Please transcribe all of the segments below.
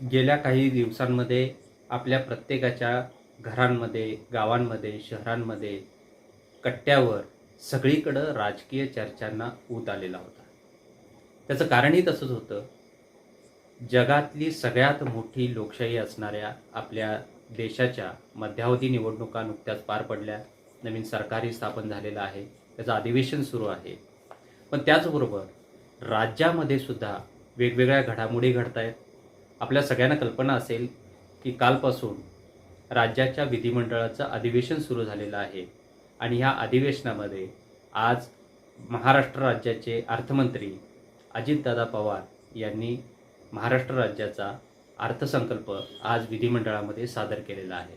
गेल्या काही दिवसांमध्ये आपल्या प्रत्येकाच्या घरांमध्ये गावांमध्ये शहरांमध्ये कट्ट्यावर सगळीकडं राजकीय चर्चांना ऊत आलेला होता. त्याचं कारणही तसंच होतं. जगातली सगळ्यात मोठी लोकशाही असणाऱ्या आपल्या देशाच्या मध्यावधी निवडणुका नुकत्याच पार पडल्या. नवीन सरकारही स्थापन झालेलं आहे. त्याचं अधिवेशन सुरू आहे. पण त्याचबरोबर राज्यामध्ये सुद्धा वेगवेगळ्या घडामोडी घडत आहेत आपल्या सगळ्यांना कल्पना असेल की कालपासून राज्याच्या विधिमंडळाचं अधिवेशन सुरू झालेलं आहे. आणि ह्या अधिवेशनामध्ये आज महाराष्ट्र राज्याचे अर्थमंत्री अजितदादा पवार यांनी महाराष्ट्र राज्याचा अर्थसंकल्प आज विधिमंडळामध्ये सादर केलेला आहे.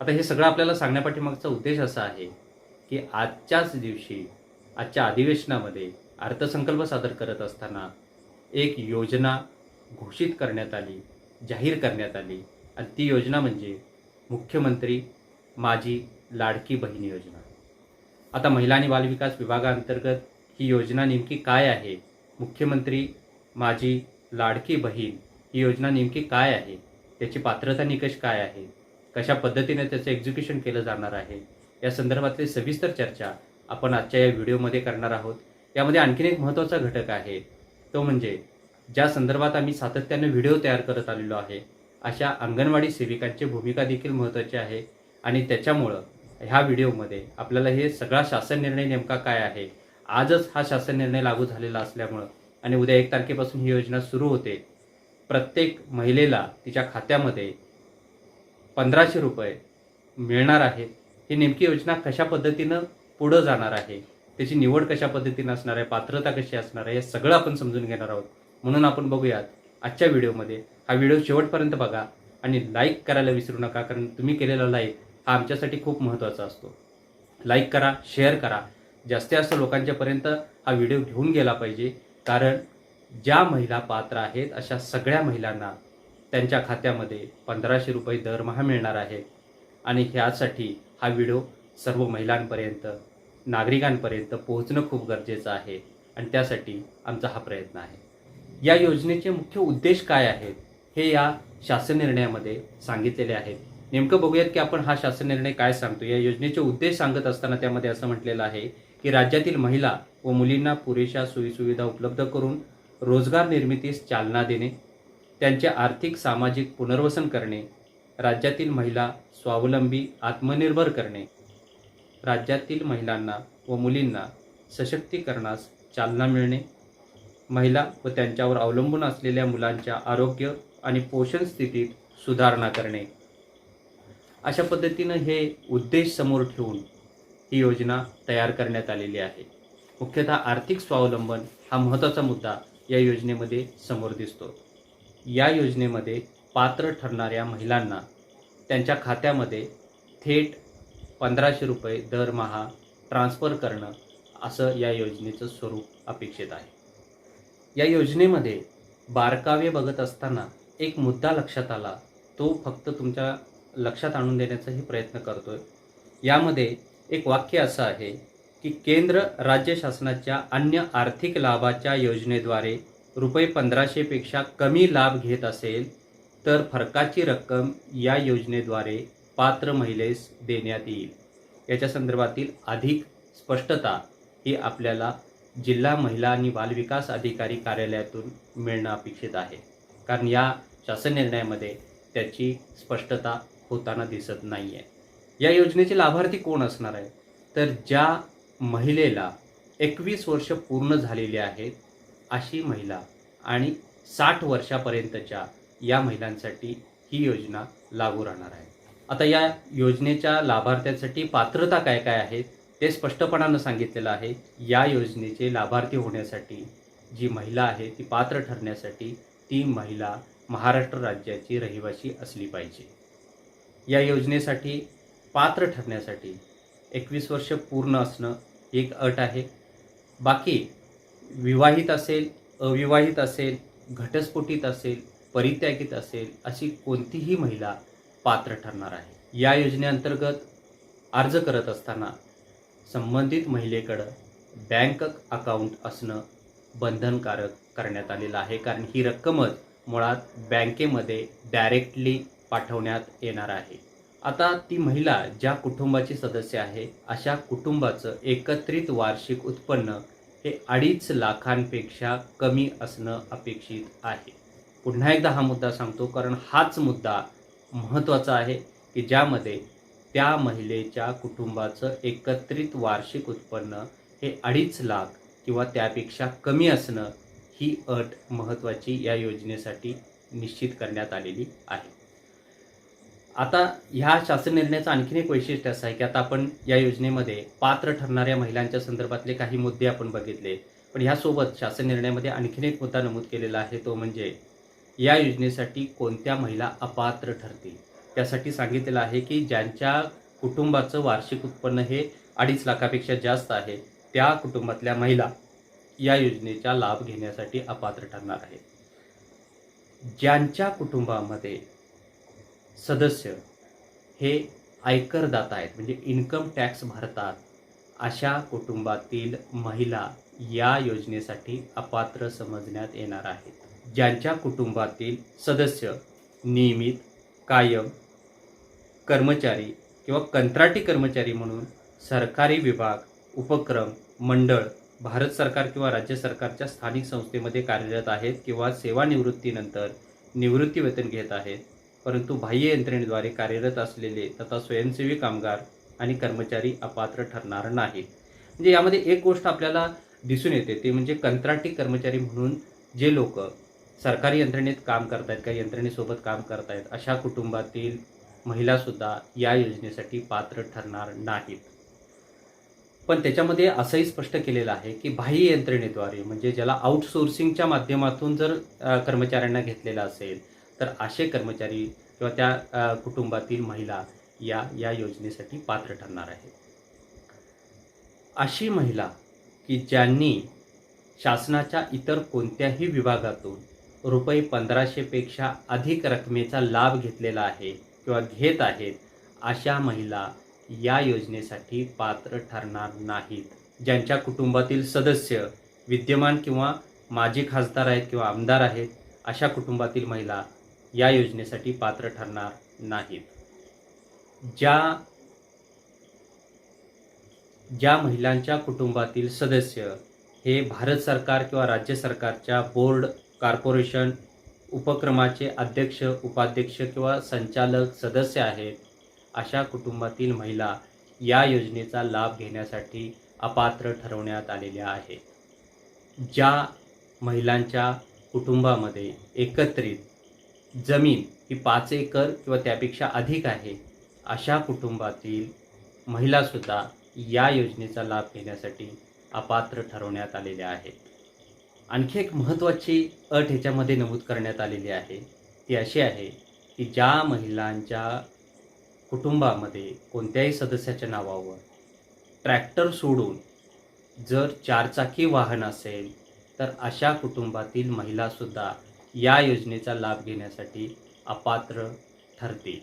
आता हे सगळं आपल्याला सांगण्यापाठीमागचा उद्देश असा आहे की आजच्याच दिवशी आजच्या अधिवेशनामध्ये अर्थसंकल्प सादर करत असताना एक योजना घोषित करण्यात आली जाहीर करण्यात आली. आणि ती योजना म्हणजे मुख्यमंत्री माझी लाडकी बहीण योजना. आता महिला आणि बालविकास विभागाअंतर्गत ही योजना नेमकी काय आहे? मुख्यमंत्री माझी लाडकी बहीण ही योजना नेमकी काय आहे? त्याची पात्रता निकष काय आहे? कशा पद्धतीने त्याचं एक्झिक्युशन केलं जाणार आहे? या संदर्भातली सविस्तर चर्चा आपण आजच्या या व्हिडिओमध्ये करणार आहोत. यामध्ये आणखीन एक महत्त्वाचा घटक आहे. तो म्हणजे ज्या संदर्भात आम्ही सातत्याने व्हिडिओ तयार करत आलेलो आहे अशा अंगणवाडी सेविकांची भूमिका देखील महत्त्वाची आहे आणि त्याच्यामुळं ह्या व्हिडिओमध्ये आपल्याला हे सगळा शासन निर्णय नेमका काय आहे आजच हा शासन निर्णय लागू झालेला असल्यामुळं आणि उद्या एक तारखेपासून ही योजना सुरू होते प्रत्येक महिलेला तिच्या खात्यामध्ये पंधराशे रुपये मिळणार आहेत. ही नेमकी योजना कशा पद्धतीनं पुढं जाणार आहे त्याची निवड कशा पद्धतीनं असणार आहे पात्रता कशी असणार आहे हे सगळं आपण समजून घेणार आहोत. म्हणून आपण बघूयात आजच्या व्हिडिओमध्ये. हा व्हिडिओ शेवटपर्यंत बघा आणि लाईक करायला विसरू नका कारण तुम्ही केलेला लाईक हा आमच्यासाठी खूप महत्त्वाचा असतो. लाईक करा शेअर करा. जास्तीत जास्त लोकांच्यापर्यंत हा व्हिडिओ घेऊन गेला पाहिजे कारण ज्या महिला पात्र आहेत अशा सगळ्या महिलांना त्यांच्या खात्यामध्ये पंधराशे रुपये दरमहा मिळणार आहे. आणि ह्यासाठी हा व्हिडिओ सर्व महिलांपर्यंत नागरिकांपर्यंत पोहोचणं खूप गरजेचं आहे. आणि त्यासाठी आमचा हा प्रयत्न आहे. या योजनेचे मुख्य उद्देश काय आहेत हे या शासन निर्णयामध्ये सांगितलेले आहेत. नेमकं बघूयात की आपण हा शासन निर्णय काय सांगतो. या योजनेचे उद्देश सांगत असताना त्यामध्ये असं म्हटलेलं आहे की राज्यातील महिला व मुलींना पुरेशा सोयीसुविधा उपलब्ध करून रोजगार निर्मितीस चालना देणे त्यांचे आर्थिक सामाजिक पुनर्वसन करणे राज्यातील महिला स्वावलंबी आत्मनिर्भर करणे राज्यातील महिलांना व मुलींना सशक्तीकरणास चालना मिळणे महिला व त्यांच्यावर अवलंबून असलेल्या मुलांच्या आरोग्य आणि पोषण स्थितीत सुधारणा करणे. अशा पद्धतीनं हे उद्देश समोर ठेवून ही योजना तयार करण्यात आलेली आहे. मुख्यतः आर्थिक स्वावलंबन हा महत्त्वाचा मुद्दा या योजनेमध्ये समोर दिसतो. या योजनेमध्ये पात्र ठरणाऱ्या महिलांना त्यांच्या खात्यामध्ये थेट पंधराशे रुपये दरमहा ट्रान्स्फर करणं असं या योजनेचं स्वरूप अपेक्षित आहे. या योजनेमध्ये बारकावे बघत असताना एक मुद्दा लक्षात आला. तो फक्त तुमच्या लक्षात आणून देण्याचाही प्रयत्न करतो आहे यामध्ये एक वाक्य असं आहे की केंद्र राज्य शासनाच्या अन्य आर्थिक लाभाच्या योजनेद्वारे रुपये पंधराशेपेक्षा कमी लाभ घेत असेल तर फरकाची रक्कम या योजनेद्वारे पात्र महिलेस देण्यात येईल. याच्या संदर्भातील अधिक स्पष्टता ही आपल्याला जिल्हा महिला आणि बालविकास अधिकारी कार्यालयातून मिळणं अपेक्षित आहे. कारण या शासन निर्णयामध्ये त्याची स्पष्टता होताना दिसत नाही आहे या योजनेचे लाभार्थी कोण असणार आहे तर ज्या महिलेला एकवीस वर्ष पूर्ण झालेली आहेत अशी महिला आणि साठ वर्षापर्यंतच्या या महिलांसाठी ही योजना लागू राहणार आहे. आता या योजनेच्या लाभार्थ्यांसाठी पात्रता काय काय आहेत? ते स्पष्टपणानं सांगितलेलं आहे या योजनेचे लाभार्थी होण्यासाठी जी महिला आहे ती पात्र ठरण्यासाठी ती महिला महाराष्ट्र राज्याची रहिवासी असली पाहिजे. या योजनेसाठी पात्र ठरण्यासाठी एकवीस वर्ष पूर्ण असणं एक अट आहे. बाकी विवाहित असेल अविवाहित असेल घटस्फोटीत असेल परित्यागित असेल अशी कोणतीही महिला पात्र ठरणार आहे. या योजनेअंतर्गत अर्ज करत असताना संबंधित महिलेकडं बँक अकाउंट असणं बंधनकारक करण्यात आलेलं आहे. कारण ही रक्कमच मुळात बँकेमध्ये डायरेक्टली पाठवण्यात येणार आहे. आता ती महिला ज्या कुटुंबाची सदस्य आहे अशा कुटुंबाचं एकत्रित वार्षिक उत्पन्न हे अडीच लाखांपेक्षा कमी असणं अपेक्षित आहे. पुन्हा एकदा हा मुद्दा सांगतो कारण हाच मुद्दा महत्त्वाचा आहे की ज्यामध्ये त्या महिलेच्या कुटुंबाचं एकत्रित वार्षिक उत्पन्न हे अडीच लाख किंवा त्यापेक्षा कमी असणं ही अट महत्त्वाची या योजनेसाठी निश्चित करण्यात आलेली आहे. आता ह्या शासन निर्णयाचं आणखीन एक वैशिष्ट्य असं आहे की आता आपण या योजनेमध्ये पात्र ठरणाऱ्या महिलांच्या संदर्भातले काही मुद्दे आपण बघितले. पण ह्यासोबत शासन निर्णयामध्ये आणखीन एक मुद्दा नमूद केलेला आहे तो म्हणजे या योजनेसाठी कोणत्या महिला अपात्र ठरतील? त्यासाठी सांगितलेलं आहे की ज्यांच्या कुटुंबाचं वार्षिक उत्पन्न हे अडीच लाखापेक्षा जास्त आहे त्या कुटुंबातल्या महिला या योजनेचा लाभ घेण्यासाठी अपात्र ठरणार आहेत. ज्यांच्या कुटुंबामध्ये सदस्य हे आयकरदाता आहेत म्हणजे इन्कम टॅक्स भरतात अशा कुटुंबातील महिला या योजनेसाठी अपात्र समजण्यात येणार आहेत. ज्यांच्या कुटुंबातील सदस्य नियमित कायम कर्मचारी किंवा कंत्राटी कर्मचारी म्हणून सरकारी विभाग उपक्रम मंडळ भारत सरकार किंवा राज्य सरकारच्या स्थानिक संस्थेमध्ये कार्यरत आहेत किंवा सेवानिवृत्तीनंतर निवृत्ती वेतन घेत आहेत. परंतु बाह्य यंत्रणेद्वारे कार्यरत असलेले तथा स्वयंसेवी कामगार आणि कर्मचारी अपात्र ठरणार नाहीत म्हणजे यामध्ये एक गोष्ट आपल्याला दिसून येते ते म्हणजे कंत्राटी कर्मचारी म्हणून जे लोक सरकारी यंत्रणेत काम करतायत किंवा यंत्रणेसोबत काम करतायत अशा कुटुंबातील महिलासुद्धा या योजनेसाठी पात्र ठरणार नाहीत. पण त्याच्यामध्ये असंही स्पष्ट केलेलं आहे की बाह्य यंत्रणेद्वारे म्हणजे ज्याला आउटसोर्सिंगच्या माध्यमातून जर कर्मचाऱ्यांना घेतलेलं असेल तर असे कर्मचारी किंवा त्या कुटुंबातील महिला या या योजनेसाठी पात्र ठरणार आहेत. अशी महिला की ज्यांनी शासनाच्या इतर कोणत्याही विभागातून रुपये पंधराशेपेक्षा अधिक रकमेचा लाभ घेतलेला आहे किंवा घेत आहेत अशा महिला या योजनेसाठी पात्र ठरणार नाहीत. ज्यांच्या कुटुंबातील सदस्य विद्यमान किंवा माजी खासदार आहेत किंवा आमदार आहेत अशा कुटुंबातील महिला या योजनेसाठी पात्र ठरणार नाहीत. ज्या ज्या महिलांच्या कुटुंबातील सदस्य हे भारत सरकार किंवा राज्य सरकारच्या बोर्ड कॉर्पोरेशन उपक्रमाचे अध्यक्ष उपाध्यक्ष किंवा संचालक सदस्य आहेत अशा कुटुंबातील महिला या योजनेचा लाभ घेण्यासाठी अपात्र ठरवण्यात आलेल्या आहेत. ज्या महिलांच्या कुटुंबामध्ये एकत्रित जमीन ही पाच एकर किंवा त्यापेक्षा अधिक आहे अशा कुटुंबातील महिलासुद्धा या योजनेचा लाभ घेण्यासाठी अपात्र ठरवण्यात आलेल्या आहेत. आणखी एक महत्त्वाची अट ह्याच्यामध्ये नमूद करण्यात आलेली आहे. ती अशी आहे की ज्या महिलांच्या कुटुंबामध्ये कोणत्याही सदस्याच्या नावावर ट्रॅक्टर सोडून जर चारचाकी वाहन असेल तर अशा कुटुंबातील महिलासुद्धा या योजनेचा लाभ घेण्यासाठी अपात्र ठरतील.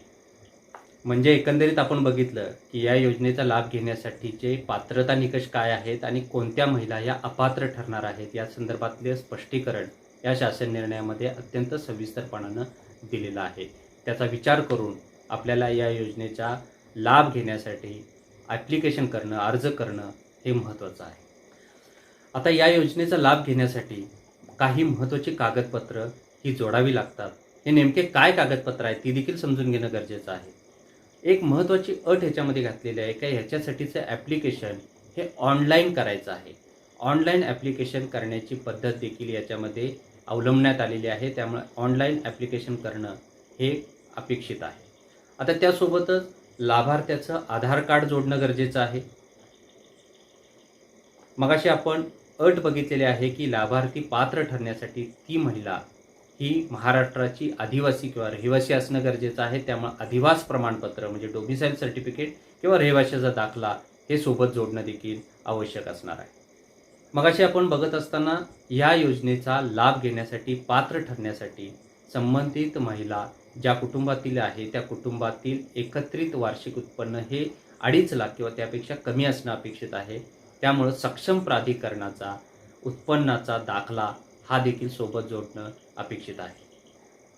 म्हणजे एकंदरीत आपण बघितलं की या योजनेचा लाभ घेण्यासाठीचे पात्रता निकष काय आहेत आणि कोणत्या महिला या अपात्र ठरणार आहेत? या संदर्भातले स्पष्टीकरण या शासन निर्णयामध्ये अत्यंत सविस्तरपणानं दिलेलं आहे. त्याचा विचार करून आपल्याला या योजनेचा लाभ घेण्यासाठी ॲप्लिकेशन करणं अर्ज करणं हे महत्त्वाचं आहे. आता या योजनेचा लाभ घेण्यासाठी काही महत्त्वाची कागदपत्र ही जोडावी लागतात. हे नेमके काय कागदपत्र आहेत ती देखील समजून घेणं गरजेचं आहे. एक महत्त्वाची अट ह्याच्यामध्ये घातलेली आहे का ह्याच्यासाठीचं ॲप्लिकेशन हे ऑनलाईन करायचं आहे. ऑनलाईन ॲप्लिकेशन करण्याची पद्धत देखील याच्यामध्ये अवलंबण्यात आलेली आहे. त्यामुळे ऑनलाईन ॲप्लिकेशन करणं हे अपेक्षित आहे. आता त्यासोबतच लाभार्थ्याचं आधार कार्ड जोडणं गरजेचं आहे. मगाशी आपण अट बघितलेली आहे की लाभार्थी पात्र ठरण्यासाठी ती महिला ही महाराष्ट्राची आदिवासी किंवा रहिवासी असणं गरजेचं आहे. त्यामुळे अधिवास प्रमाणपत्र म्हणजे डोमिसाईल सर्टिफिकेट किंवा रहिवाशाचा दाखला हे सोबत जोडणं देखील आवश्यक असणार आहे. मगाशी आपण बघत असताना या योजनेचा लाभ घेण्यासाठी पात्र ठरण्यासाठी संबंधित महिला ज्या कुटुंबातील आहे त्या कुटुंबातील एकत्रित वार्षिक उत्पन्न हे अडीच लाख किंवा त्यापेक्षा कमी असणं अपेक्षित आहे. त्यामुळं सक्षम प्राधिकरणाचा उत्पन्नाचा दाखला हा देखील सोबत जोडणं अपेक्षित आहे.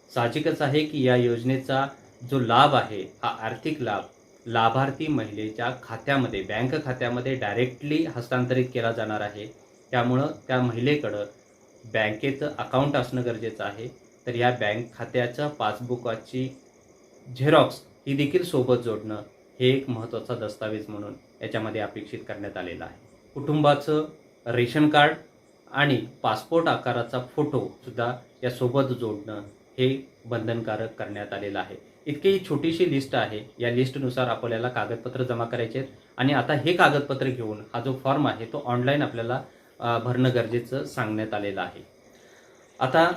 साहजिकच आहे की या योजनेचा जो लाभ आहे हा आर्थिक लाभ लाभार्थी महिलेच्या खात्यामध्ये बँक खात्यामध्ये डायरेक्टली हस्तांतरित केला जाणार आहे. त्यामुळं त्या महिलेकडं बँकेचं अकाउंट असणं गरजेचं आहे. तर या बँक खात्याच्या पासबुकाची झेरॉक्स ही देखील सोबत जोडणं हे एक महत्त्वाचा दस्तावेज म्हणून याच्यामध्ये अपेक्षित करण्यात आलेलं आहे. कुटुंबाचं रेशन कार्ड आणि पासपोर्ट आकाराचा फोटोसुद्धा यासोबत जोडणं हे बंधनकारक करण्यात आलेलं आहे. इतकी ही छोटीशी लिस्ट आहे. या लिस्टनुसार आपल्याला कागदपत्र जमा करायचे आहेत. आणि आता हे कागदपत्र घेऊन हा जो फॉर्म आहे तो ऑनलाईन आपल्याला भरणं गरजेचं सांगण्यात आलेलं आहे. आता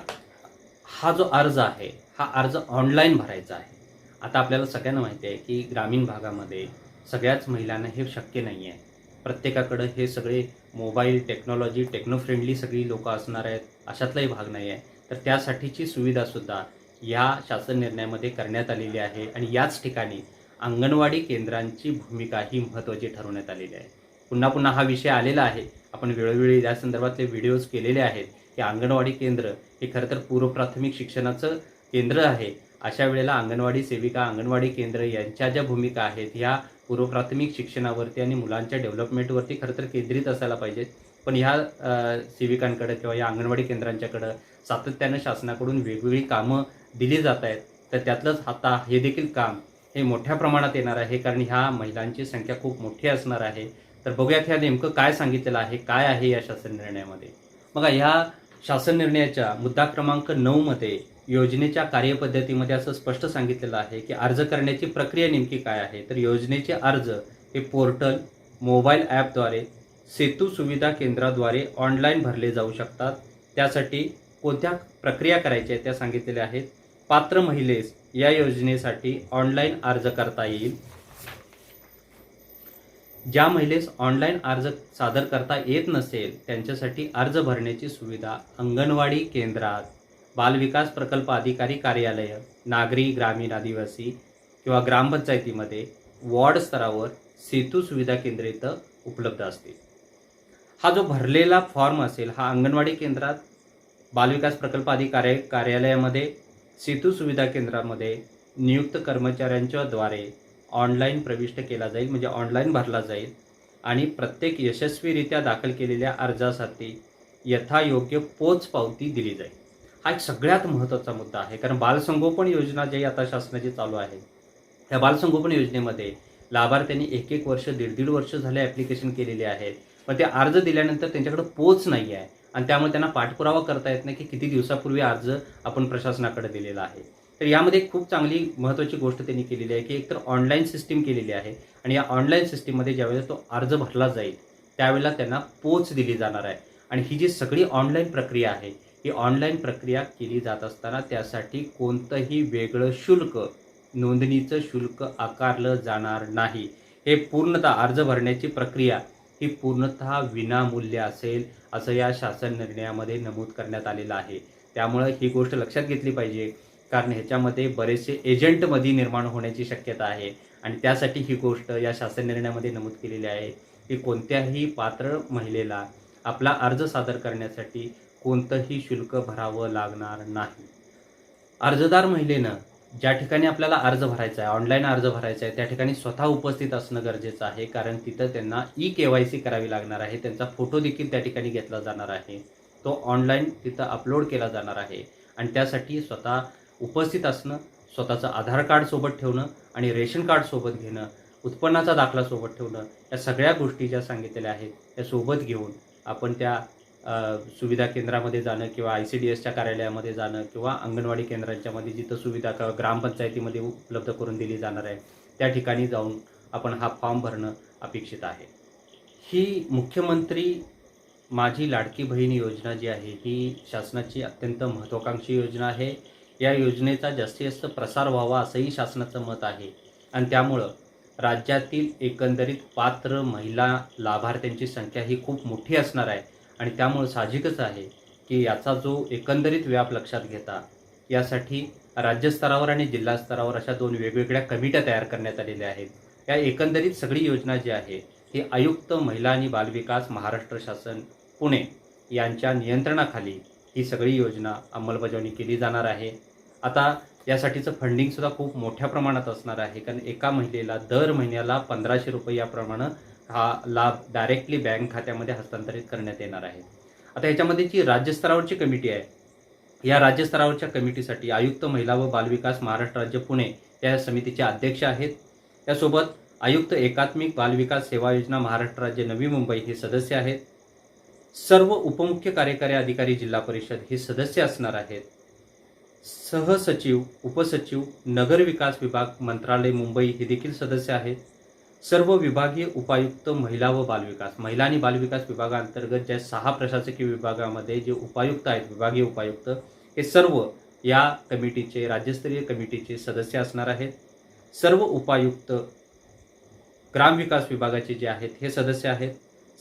हा जो अर्ज आहे हा अर्ज ऑनलाईन भरायचा आहे. आता आपल्याला सगळ्यांना माहिती आहे की ग्रामीण भागामध्ये सगळ्याच महिलांना हे शक्य नाही आहे प्रत्येकाकडं हे सगळे मोबाईल टेक्नॉलॉजी टेक्नो फ्रेंडली सगळी लोकं असणार आहेत अशातलाही भाग नाही आहे तर त्यासाठीची सुविधासुद्धा या शासन निर्णयामध्ये करण्यात आलेली आहे आणि याच ठिकाणी अंगणवाडी केंद्रांची भूमिका ही महत्त्वाची ठरवण्यात आलेली आहे. पुन्हा पुन्हा हा विषय आलेला आहे. आपण वेळोवेळी या संदर्भातले व्हिडिओज केलेले आहेत की अंगणवाडी केंद्र हे खरं तर पूर्वप्राथमिक शिक्षणाचं केंद्र आहे. अशा वेळेला अंगणवाडी सेविका अंगणवाडी केंद्र यांच्या ज्या भूमिका आहेत ह्या पूर्वप्राथमिक शिक्षणावरती आणि मुलांच्या डेव्हलपमेंटवरती खरं तर केंद्रित असायला पाहिजेत. पण ह्या सेविकांकडं सेविकांकडे किंवा या अंगणवाडी केंद्रांच्याकडं सातत्यानं शासनाकडून वेगवेगळी कामं दिली जात आहेत. तर त्यातलंच आता हे देखील काम हे मोठ्या प्रमाणात येणार आहे. कारण ह्या महिलांची संख्या खूप मोठी असणार आहे. तर बघूयात ह्या नेमकं काय सांगितलेलं आहे काय आहे या शासन निर्णयामध्ये? बघा ह्या शासन निर्णयाच्या मुद्दा क्रमांक नऊमध्ये योजनेच्या कार्यपद्धतीमध्ये असं स्पष्ट सांगितलेलं आहे की अर्ज करण्याची प्रक्रिया नेमकी काय आहे? तर योजनेचे अर्ज हे पोर्टल मोबाईल ॲपद्वारे सेतू सुविधा केंद्राद्वारे ऑनलाईन भरले जाऊ शकतात. त्यासाठी कोणत्या प्रक्रिया करायच्या आहेत त्या सांगितलेल्या आहेत. पात्र महिलेस या योजनेसाठी ऑनलाईन अर्ज करता येईल. ज्या महिलेस ऑनलाईन अर्ज सादर करता येत नसेल त्यांच्यासाठी अर्ज भरण्याची सुविधा अंगणवाडी केंद्रात बालविकास प्रकल्प अधिकारी कार्यालय नागरी ग्रामीण आदिवासी किंवा ग्रामपंचायतीमध्ये वॉर्ड स्तरावर सेतू सुविधा केंद्र इथं उपलब्ध असतील. हा जो भरलेला फॉर्म असेल हा अंगणवाडी केंद्रात बालविकास प्रकल्प अधिकारी कार्यालयामध्ये सेतू सुविधा केंद्रामध्ये नियुक्त कर्मचाऱ्यांच्या द्वारे ऑनलाईन प्रविष्ट केला जाईल म्हणजे ऑनलाईन भरला जाईल आणि प्रत्येक यशस्वीरित्या दाखल केलेल्या अर्जासाठी यथायोग्य पोच पावती दिली जाईल. हा एक सगळ्यात महत्त्वाचा मुद्दा आहे. कारण बालसंगोपन योजना जी आता शासनाची चालू आहे त्या बालसंगोपन योजनेमध्ये लाभार्थ्यांनी एक एक वर्ष दीड दीड वर्ष झाले ॲप्लिकेशन केलेले आहेत. पण ते अर्ज दिल्यानंतर त्यांच्याकडे पोच नाही आहे. आणि त्यामुळे त्यांना पाठपुरावा करता येत नाही की किती दिवसापूर्वी अर्ज आपण प्रशासनाकडे दिलेला आहे. तर यामध्ये खूप चांगली महत्त्वाची गोष्ट त्यांनी केलेली आहे की एकतर ऑनलाईन सिस्टीम केलेली आहे. आणि या ऑनलाईन सिस्टीममध्ये ज्यावेळेला तो अर्ज भरला जाईल त्यावेळेला त्यांना पोच दिली जाणार आहे. आणि ही जी सगळी ऑनलाईन प्रक्रिया आहे ही ऑनलाईन प्रक्रिया केली जात असताना त्यासाठी कोणतंही वेगळं शुल्क नोंदणीचं शुल्क आकारलं जाणार नाही. हे पूर्णतः अर्ज भरण्याची प्रक्रिया ही पूर्णतः विनामूल्य असेल असं या शासन निर्णयामध्ये नमूद करण्यात आलेलं आहे. त्यामुळं ही गोष्ट लक्षात घेतली पाहिजे कारण ह्याच्यामध्ये बरेचसे एजंटमध्ये निर्माण होण्याची शक्यता आहे आणि त्यासाठी ही गोष्ट या शासन निर्णयामध्ये नमूद केलेली आहे की कोणत्याही पात्र महिलेला आपला अर्ज सादर करण्यासाठी कोणतंही शुल्क भरावं लागणार नाही. अर्जदार महिलेनं ज्या ठिकाणी आपल्याला अर्ज भरायचा आहे ऑनलाईन अर्ज भरायचा आहे त्या ठिकाणी स्वतः उपस्थित असणं गरजेचं आहे कारण तिथं त्यांना ई के वाय सी करावी लागणार आहे त्यांचा फोटो देखील त्या ठिकाणी घेतला जाणार आहे तो ऑनलाईन तिथं अपलोड केला जाणार आहे आणि त्यासाठी स्वतः उपस्थित असणं स्वतःचं आधार कार्ड सोबत ठेवणं आणि रेशन कार्ड सोबत घेणं उत्पन्नाचा दाखला सोबत ठेवणं या सगळ्या गोष्टी ज्या सांगितलेल्या आहेत त्या सोबत घेऊन आपण त्या सुविधा केंद्रामध्ये जाणं किंवा आय सी डी एसच्या कार्यालयामध्ये जाणं किंवा अंगणवाडी केंद्रांच्यामध्ये जिथं सुविधा क- ग्रामपंचायतीमध्ये उपलब्ध करून दिली जाणार आहे त्या ठिकाणी जाऊन आपण हा फॉर्म भरणं अपेक्षित आहे. ही मुख्यमंत्री माझी लाडकी बहीण योजना जी आहे ही शासनाची अत्यंत महत्त्वाकांक्षी योजना आहे. या योजनेचा जास्तीत जास्त प्रसार व्हावा असंही शासनाचं मत आहे. आणि त्यामुळं राज्यातील एकंदरीत पात्र महिला लाभार्थ्यांची संख्या ही खूप मोठी असणार आहे. आणि त्यामुळं साहजिकच आहे की याचा जो एकंदरीत व्याप लक्षात घेता यासाठी राज्यस्तरावर आणि जिल्हा स्तरावर अशा दोन वेगवेगळ्या कमिट्या तयार करण्यात आलेल्या आहेत. या एकंदरीत सगळी योजना जी आहे ही आयुक्त महिला आणि बालविकास महाराष्ट्र शासन पुणे यांच्या नियंत्रणाखाली ही सगळी योजना अंमलबजावणी केली जाणार आहे. आता यासाठीचं फंडिंगसुद्धा खूप मोठ्या प्रमाणात असणार आहे कारण एका महिलेला दर महिन्याला पंधराशे रुपये याप्रमाणे हा लाभ डायरेक्टली बँक खात्यामध्ये हस्तांतरित करण्यात येणार आहे. आता याच्यामध्ये जी राज्यस्तरावरची कमिटी आहे या राज्यस्तरावरच्या कमिटीसाठी आयुक्त महिला व बालविकास महाराष्ट्र राज्य पुणे या समितीचे अध्यक्ष आहेत. त्यासोबत आयुक्त एकात्मिक बालविकास सेवा योजना महाराष्ट्र राज्य नवी मुंबई हे सदस्य आहेत. सर्व उपमुख्य कार्यकारी अधिकारी जिल्हा परिषद हे सदस्य असणार आहेत. सहसचिव उपसचिव नगर विकास विभाग मंत्रालय मुंबई हे देखील सदस्य आहेत. सर्व विभागीय उपायुक्त महिला व बालविकास महिला आणि बालविकास विभागांतर्गत ज्या सहा प्रशासकीय विभागामध्ये जे उपायुक्त आहेत विभागीय उपायुक्त हे सर्व या कमिटीचे राज्यस्तरीय कमिटीचे सदस्य असणार आहेत. सर्व उपायुक्त ग्रामविकास विभागाचे जे आहेत हे सदस्य आहेत.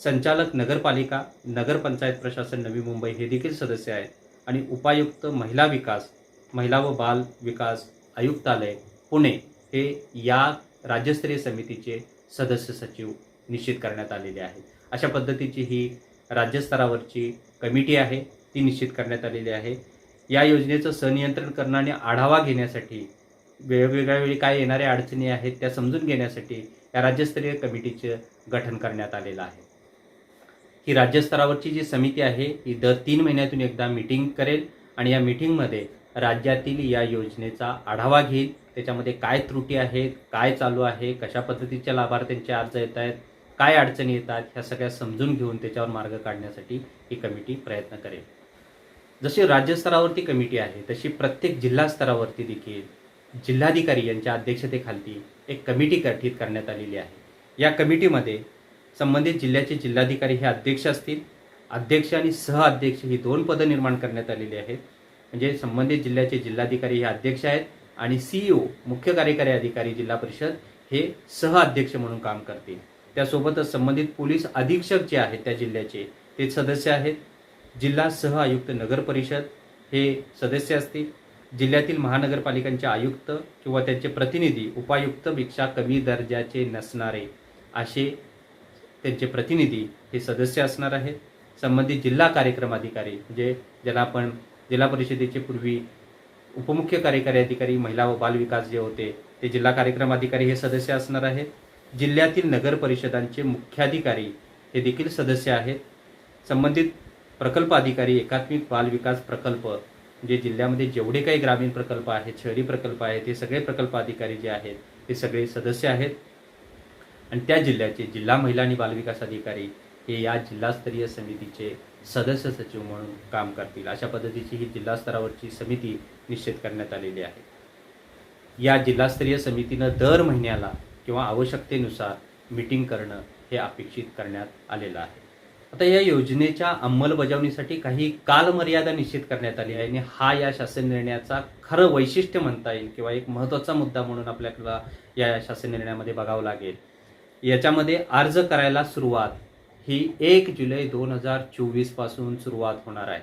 संचालक नगरपालिका नगरपंचायत प्रशासन नवी मुंबई हे देखील सदस्य आहेत. आणि उपायुक्त महिला विकास महिला व बाल विकास आयुक्तालय पुणे हे या राज्यस्तरीय समितीचे सदस्य सचिव निश्चित करण्यात आलेले आहेत. अशा पद्धतीची ही राज्यस्तरावरची कमिटी आहे ती निश्चित करण्यात आलेली आहे. या योजनेचं सनियंत्रण करणं आणि आढावा घेण्यासाठी वेगवेगळ्या वेळी काय येणाऱ्या अडचणी आहेत त्या समजून घेण्यासाठी या राज्यस्तरीय कमिटीचे गठन करण्यात आलेलं आहे. ही राज्यस्तरावरची जी समिती आहे ही दर तीन महिन्यातून एकदा मिटिंग करेल आणि या मिटिंगमध्ये राज्यातील या योजनेचा आढावा घेईल. त्याच्यामध्ये काय त्रुटी आहेत काय चालू आहे कशा पद्धतीच्या लाभार्थ्यांचे अर्ज येत आहेत काय अडचणी येतात ह्या सगळ्या समजून घेऊन त्याच्यावर मार्ग काढण्यासाठी ही कमिटी प्रयत्न करेल. जशी राज्यस्तरावरती कमिटी आहे तशी प्रत्येक जिल्हा स्तरावरती देखील जिल्हाधिकारी यांच्या अध्यक्षतेखाली एक कमिटी गठीत करण्यात आलेली आहे. या कमिटीमध्ये संबंधित जिल्ह्याचे जिल्हाधिकारी हे अध्यक्ष असतील. अध्यक्ष आणि सहअध्यक्ष ही दोन पदं निर्माण करण्यात आलेली आहेत. म्हणजे संबंधित जिल्ह्याचे जिल्हाधिकारी हे अध्यक्ष आहेत आणि सीईओ मुख्य कार्यकारी अधिकारी जिल्हा परिषद हे सह अध्यक्ष म्हणून काम करतील. त्यासोबतच संबंधित पोलीस अधीक्षक जे आहेत त्या जिल्ह्याचे ते सदस्य आहेत. जिल्हा सह आयुक्त नगर परिषद हे सदस्य असतील. जिल्ह्यातील महानगरपालिकांचे आयुक्त किंवा त्यांचे प्रतिनिधी उपायुक्तपेक्षा कमी दर्जाचे नसणारे असे त्यांचे प्रतिनिधी हे सदस्य असणार आहेत. संबंधित जिल्हा कार्यक्रम अधिकारी म्हणजे ज्याला आपण जिल्हा परिषदेचे पूर्वी उपमुख्य कार्यकारी अधिकारी महिला व बालविकास जे होते ते जिल्हा कार्यक्रम अधिकारी हे सदस्य असणार आहेत. जिल्ह्यातील नगर परिषदांचे मुख्याधिकारी हे देखील सदस्य आहेत. संबंधित प्रकल्प अधिकारी एकात्मिक बाल विकास प्रकल्प जे जिल्ह्यामध्ये जेवढे काही ग्रामीण प्रकल्प आहेत शहरी प्रकल्प आहेत हे सगळे प्रकल्प अधिकारी जे आहेत ते सगळे सदस्य आहेत. आणि त्या जिल्ह्याचे जिल्हा महिला आणि बालविकास अधिकारी हे या जिल्हास्तरीय समितीचे सदस्य सचिव म्हणून काम करतील. अशा पद्धतीची ही जिल्हा स्तरावरची समिती निश्चित करण्यात आलेली आहे. या जिल्हास्तरीय समितीनं दर महिन्याला किंवा आवश्यकतेनुसार मीटिंग करणं हे अपेक्षित करण्यात आलेलं आहे. आता या योजनेच्या अंमलबजावणीसाठी काही कालमर्यादा निश्चित करण्यात आली आहे आणि हा या शासन निर्णयाचा खरं वैशिष्ट्य म्हणता येईल किंवा एक महत्त्वाचा मुद्दा म्हणून आपल्याला या शासन निर्णयामध्ये बघावं लागेल. याच्यामध्ये अर्ज करायला सुरुवात ही एक जुलै दोन हजार चोवीसपासून सुरुवात होणार आहे.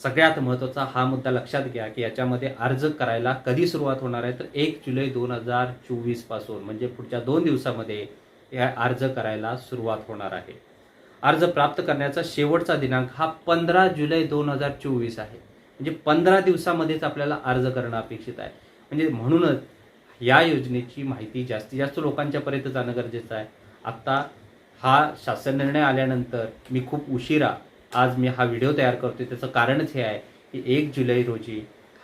सगळ्यात महत्त्वाचा हा मुद्दा लक्षात घ्या की याच्यामध्ये अर्ज करायला कधी सुरुवात होणार आहे? तर एक जुलै दोन हजार चोवीसपासून म्हणजे पुढच्या दोन दिवसामध्ये या अर्ज करायला सुरुवात होणार आहे. अर्ज प्राप्त करण्याचा शेवटचा दिनांक हा पंधरा जुलै दोन हजार चोवीस आहे. म्हणजे पंधरा दिवसामध्येच आपल्याला अर्ज करणं अपेक्षित आहे. म्हणजे म्हणूनच या योजनेची माहिती जास्तीत जास्त लोकांच्यापर्यंत जाणं गरजेचं आहे. आत्ता हा शासन निर्णय आल्यानंतर मी खूप उशिरा आज मी हा व्हिडिओ तयार करतोय. त्याचं कारणच हे आहे की एक जुलै रोजी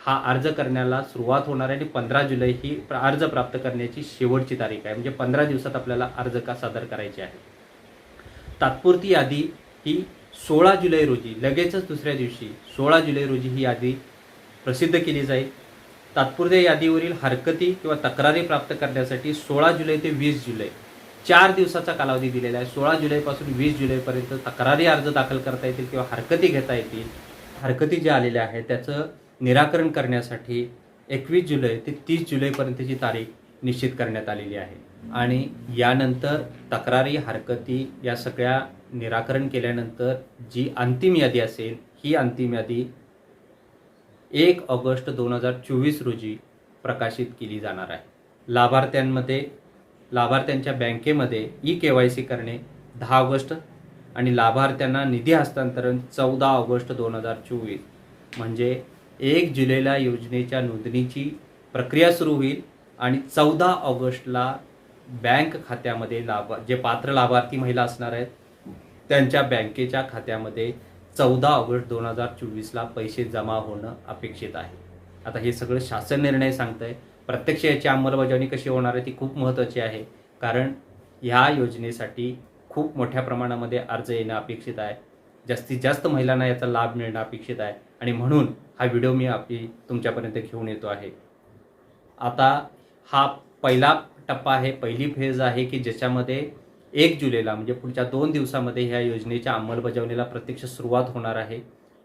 हा अर्ज करण्याला सुरुवात होणार आहे आणि पंधरा जुलै ही प्र- अर्ज प्राप्त करण्याची शेवटची तारीख आहे. म्हणजे पंधरा दिवसात आपल्याला अर्ज का सादर करायचे आहे तात्पुरती यादी ही सोळा जुलै रोजी लगेचच दुसऱ्या दिवशी सोळा जुलै रोजी ही यादी प्रसिद्ध केली जाईल. तात्पुरत्या यादीवरील हरकती किंवा तक्रारी प्राप्त करण्यासाठी सोळा जुलै ते वीस जुलै चार दिवसाचा कालावधी दिलेला आहे. सोळा जुलैपासून वीस जुलैपर्यंत तक्रारी अर्ज दाखल करता येतील किंवा हरकती घेता येतील. हरकती ज्या आलेल्या आहेत त्याचं निराकरण करण्यासाठी एकवीस जुलै ते तीस जुलैपर्यंतची तारीख निश्चित करण्यात आलेली आहे. आणि यानंतर तक्रारी हरकती या सगळ्या निराकरण केल्यानंतर जी अंतिम यादी असेल ही अंतिम यादी एक ऑगस्ट दोन हजार चोवीस रोजी प्रकाशित केली जाणार आहे. लाभार्थ्यांमध्ये लाभार्थ्यांच्या बँकेमध्ये ई के वाय सी करणे दहा ऑगस्ट आणि लाभार्थ्यांना निधी हस्तांतरण चौदा ऑगस्ट दोन हजार चोवीस. म्हणजे एक जुलैला योजनेच्या नोंदणीची प्रक्रिया सुरू होईल आणि चौदा ऑगस्टला बँक खात्यामध्ये लाभ जे पात्र लाभार्थी महिला असणार आहेत त्यांच्या बँकेच्या खात्यामध्ये चौदा ऑगस्ट दोन हजार चोवीसला पैसे जमा होणं अपेक्षित आहे. आता हे सगळं शासन निर्णय सांगत आहे प्रत्यक्ष याची अंमलबजावणी कशी होणार आहे ती खूप महत्त्वाची आहे. कारण ह्या योजनेसाठी खूप मोठ्या प्रमाणामध्ये अर्ज येणं अपेक्षित आहे. जास्तीत जास्त महिलांना याचा लाभ मिळणं अपेक्षित आहे. आणि म्हणून हा व्हिडिओ मी आपली तुमच्यापर्यंत घेऊन येतो आहे. आता हा पहिला टप्पा आहे पहिली फेज आहे की ज्याच्यामध्ये एक जुलैला म्हणजे पुढच्या दोन दिवसामध्ये ह्या योजनेच्या अंमलबजावणीला प्रत्यक्ष सुरुवात होणार आहे.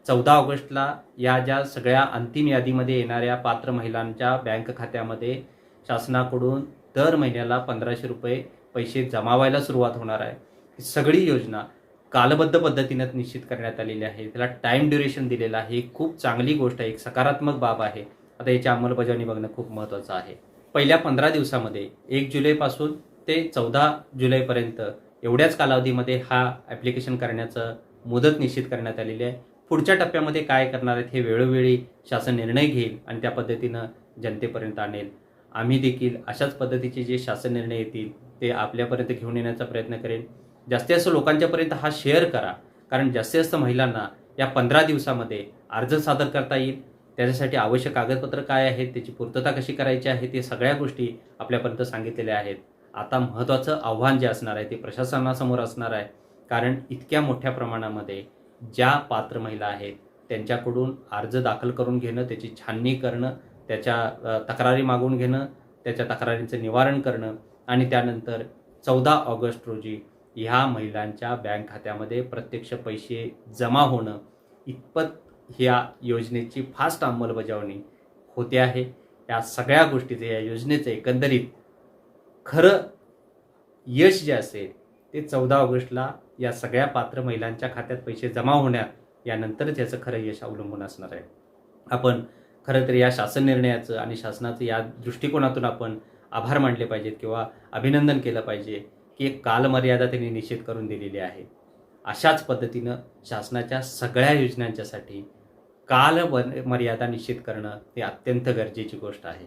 चौदा ऑगस्टला या ज्या सगळ्या अंतिम यादीमध्ये येणाऱ्या पात्र महिलांच्या बँक खात्यामध्ये शासनाकडून दर महिन्याला पंधराशे रुपये पैसे जमावायला सुरुवात होणार आहे. ही सगळी योजना कालबद्ध पद्धतीनं निश्चित करण्यात आलेली आहे. त्याला टाईम ड्युरेशन दिलेलं आहे. ही खूप चांगली गोष्ट आहे. एक सकारात्मक बाब आहे. आता याची अंमलबजावणी बघणं खूप महत्त्वाचं आहे. पहिल्या पंधरा दिवसामध्ये एक जुलैपासून ते चौदा जुलैपर्यंत एवढ्याच कालावधीमध्ये हा ॲप्लिकेशन करण्याचं मुदत निश्चित करण्यात आलेली आहे. पुढच्या टप्प्यामध्ये काय करणार आहेत हे वेळोवेळी शासन निर्णय घेईल आणि त्या पद्धतीनं जनतेपर्यंत आणेल. आम्ही देखील अशाच पद्धतीचे जे शासन निर्णय येतील ते आपल्यापर्यंत घेऊन येण्याचा प्रयत्न करेन. जास्तीत जास्त लोकांच्यापर्यंत हा शेअर करा. कारण जास्तीत जास्त महिलांना या पंधरा दिवसामध्ये अर्ज सादर करता येईल. त्याच्यासाठी आवश्यक कागदपत्र काय आहेत त्याची पूर्तता कशी करायची आहे ते सगळ्या गोष्टी आपल्यापर्यंत सांगितलेल्या आहेत. आता महत्त्वाचं आव्हान जे असणार आहे ते प्रशासनासमोर असणार आहे. कारण इतक्या मोठ्या प्रमाणामध्ये ज्या पात्र महिला आहेत त्यांच्याकडून अर्ज दाखल करून घेणं त्याची छाननी करणं त्याच्या तक्रारी मागून घेणं त्याच्या तक्रारींचं निवारण करणं आणि त्यानंतर चौदा ऑगस्ट रोजी ह्या महिलांच्या बँक खात्यामध्ये प्रत्यक्ष पैसे जमा होणं इतपत ह्या योजनेची फास्ट अंमलबजावणी होते आहे. या सगळ्या गोष्टीचे या योजनेचं एकंदरीत खरं यश जे असेल ते चौदा ऑगस्टला या सगळ्या पात्र महिलांच्या खात्यात पैसे जमा होण्यात यानंतरच याचं खरं यश अवलंबून असणार आहे. आपण खरं तर या शासन निर्णयाचं आणि शासनाचं या दृष्टिकोनातून आपण आभार मानले पाहिजेत किंवा अभिनंदन केलं पाहिजे की एक कालमर्यादा त्यांनी निश्चित करून दिलेली आहे. अशाच पद्धतीनं शासनाच्या सगळ्या योजनांच्यासाठी काल मर्यादा निश्चित करणं हे अत्यंत गरजेची गोष्ट आहे.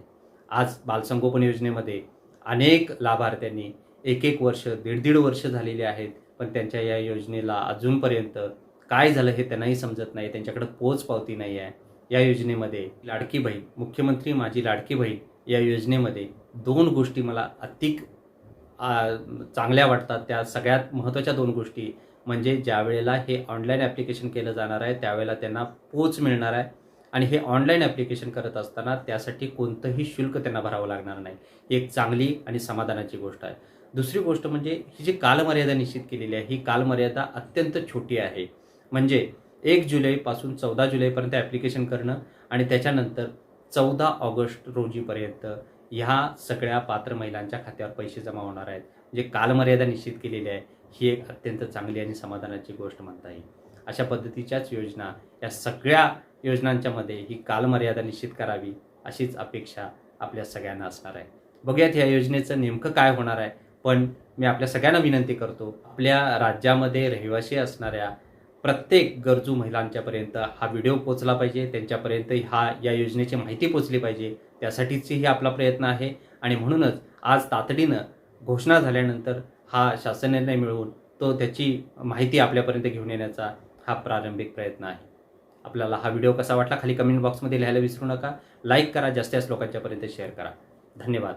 आज बालसंगोपन योजनेमध्ये अनेक लाभार्थ्यांनी एक एक वर्ष दीड दीड वर्ष झालेली आहेत पण त्यांच्या या योजनेला अजूनपर्यंत काय झालं हे त्यांनाही समजत नाही त्यांच्याकडे पोच पावती नाही आहे. या योजनेमध्ये लाडकी बहीण मुख्यमंत्री माझी लाडकी बहीण या योजनेमध्ये दोन गोष्टी मला अतिक चांगल्या वाटतात. त्या सगळ्यात महत्त्वाच्या दोन गोष्टी म्हणजे ज्या वेळेला हे ऑनलाईन ॲप्लिकेशन केलं जाणार आहे त्यावेळेला त्यांना पोच मिळणार आहे. आणि हे ऑनलाईन ॲप्लिकेशन करत असताना त्यासाठी कोणतंही शुल्क त्यांना भरावं लागणार नाही. ही एक चांगली आणि समाधानाची गोष्ट आहे. दुसरी गोष्ट म्हणजे ही जी कालमर्यादा निश्चित केलेली आहे ही कालमर्यादा अत्यंत छोटी आहे. म्हणजे एक जुलैपासून चौदा जुलैपर्यंत ॲप्लिकेशन करणं आणि त्याच्यानंतर चौदा ऑगस्ट रोजीपर्यंत ह्या सगळ्या पात्र महिलांच्या खात्यावर पैसे जमा होणार आहेत. जे कालमर्यादा निश्चित केलेली आहे ही एक अत्यंत चांगली आणि समाधानाची गोष्ट म्हणता येईल. अशा पद्धतीच्याच योजना या सगळ्या योजनांच्यामध्ये ही कालमर्यादा निश्चित करावी अशीच अपेक्षा आपल्या सगळ्यांना असणार आहे. बघूयात ह्या योजनेचं नेमकं काय होणार आहे. पण मी आपल्या सगळ्यांना विनंती करतो आपल्या राज्यामध्ये रहिवासी असणाऱ्या प्रत्येक गरजू महिलांच्यापर्यंत हा व्हिडिओ पोचला पाहिजे त्यांच्यापर्यंत हा या योजनेची माहिती पोचली पाहिजे त्यासाठीचीही आपला प्रयत्न आहे. आणि म्हणूनच आज तातडीनं घोषणा झाल्यानंतर हा शासन निर्णय मिळवून तो त्याची माहिती आपल्यापर्यंत घेऊन येण्याचा हा प्रारंभिक प्रयत्न आहे. आपल्याला हा व्हिडिओ कसा वाटला खाली कमेंट बॉक्समध्ये लिहायला विसरू नका. लाईक करा जास्त जास्त लोकांच्यापर्यंत शेअर करा. धन्यवाद.